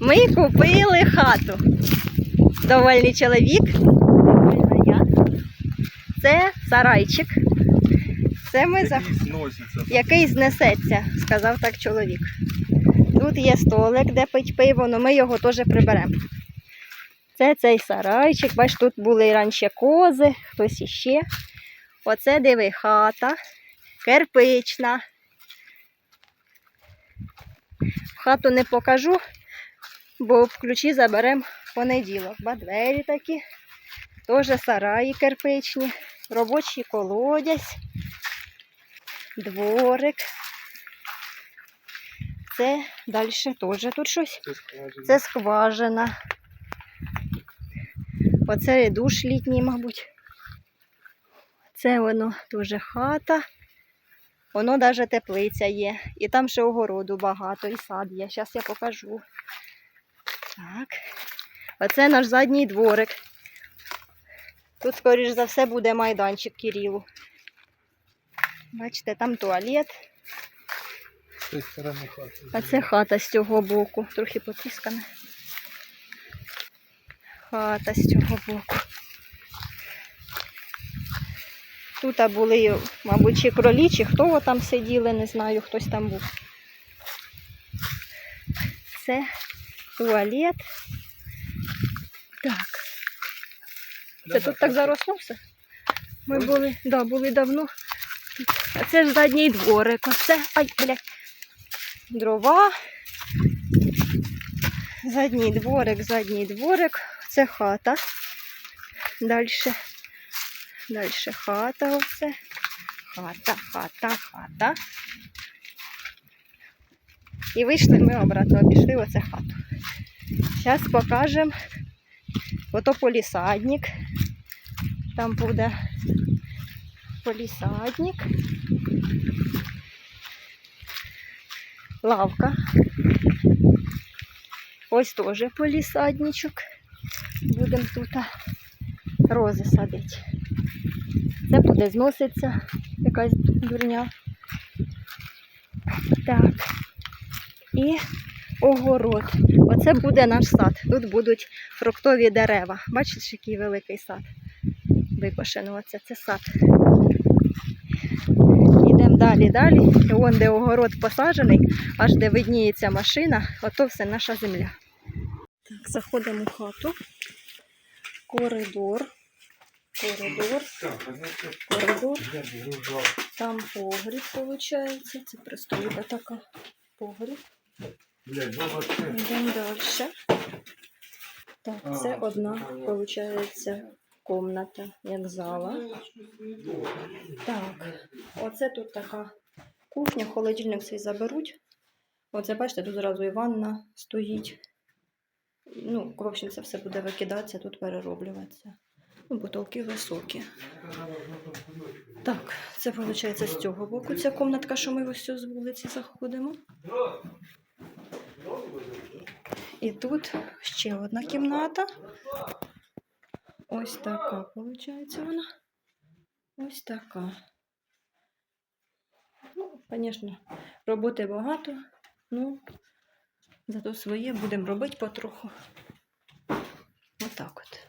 Ми купили хату. Довольний чоловік. довольна я. Це сарайчик. Це ми за Який знесеться, сказав так чоловік. Тут є столик, де пить пиво, але ми його теж приберемо. Це цей сарайчик, бач, тут були раніше кози, хтось іще. Оце диви хата, кирпична. Хату не покажу, бо в ключі заберемо понеділок. Ба двері такі, теж сараї кирпичні, робочий колодязь дворик. Це далі теж тут щось. Це скважина. Це скважина. Оце душ літній, мабуть. Це воно дуже хата. Воно навіть теплиця є. І там ще огороду багато, і сад є. Зараз я покажу. Так. Оце наш задній дворик. Тут, скоріш за все, буде майданчик Кирилу. Бачите, там туалет, а це хата з цього боку. Трохи потріскана. Хата з цього боку. Тут були, мабуть, чи кролі, чи хто там сиділи, не знаю, хтось там був. Це туалет. Так. Це тут так заросло все? Ми були, да, були давно. А це ж задній дворик. Оце. Ай, блядь. Дрова. Задній дворик, задній дворик. Це хата. Далі. Далі хата оце. Хата, хата, хата. І вийшли ми обратно, обійшли оце хату. Зараз покажемо. Ото полісадник. Там буде полісадник. Лавка. Ось теж полісадничок. Будемо тут рози садити. Це буде зноситься якась дурня. Так. І огород. Оце буде наш сад. Тут будуть фруктові дерева. Бачиш, який великий сад. Викошено, оце це сад. Йдемо далі, далі. Вон, де огород посаджений, аж де видніється машина, ото все наша земля. Так, заходимо в хату. Коридор. Коридор, коридор. Там погріб, виходить. Це пристройка така. Погріб. Йдемо далі. Так, це одна, виходить, комната, як зала. Так, оце тут така кухня, холодильник свій заберуть. Оце, бачите, тут зразу і ванна стоїть. Ну, в общем, це все буде викидатися, тут перероблюватися. Ну, високі. Так, це виходить з цього боку. Ця комнатка, що ми ось з вулиці заходимо. І тут ще одна кімната. Ось така, виходить, вона. Ось така. Ну, звісно, роботи багато, ну, зато своє будемо робити потроху. Отак от.